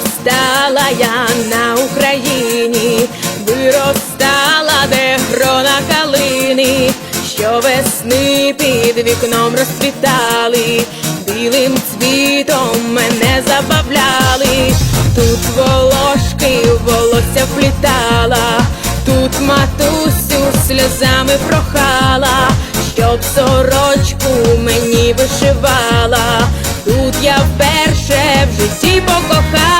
Виростала я на Україні, виростала, де грона калини, що весни під вікном розцвітали, білим цвітом мене забавляли, тут волошки волосся вплітала, тут матусю сльозами прохала, щоб сорочку мені вишивала. Тут я вперше в житті покохала.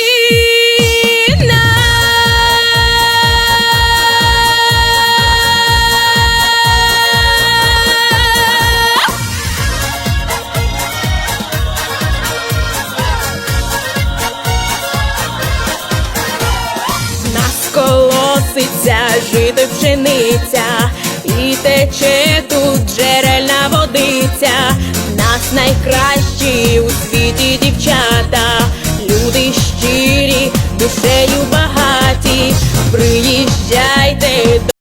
колоситься, жити пшениця, і тече тут джерельна водиця, нас найкращі у світі дівчата, люди щирі, душею.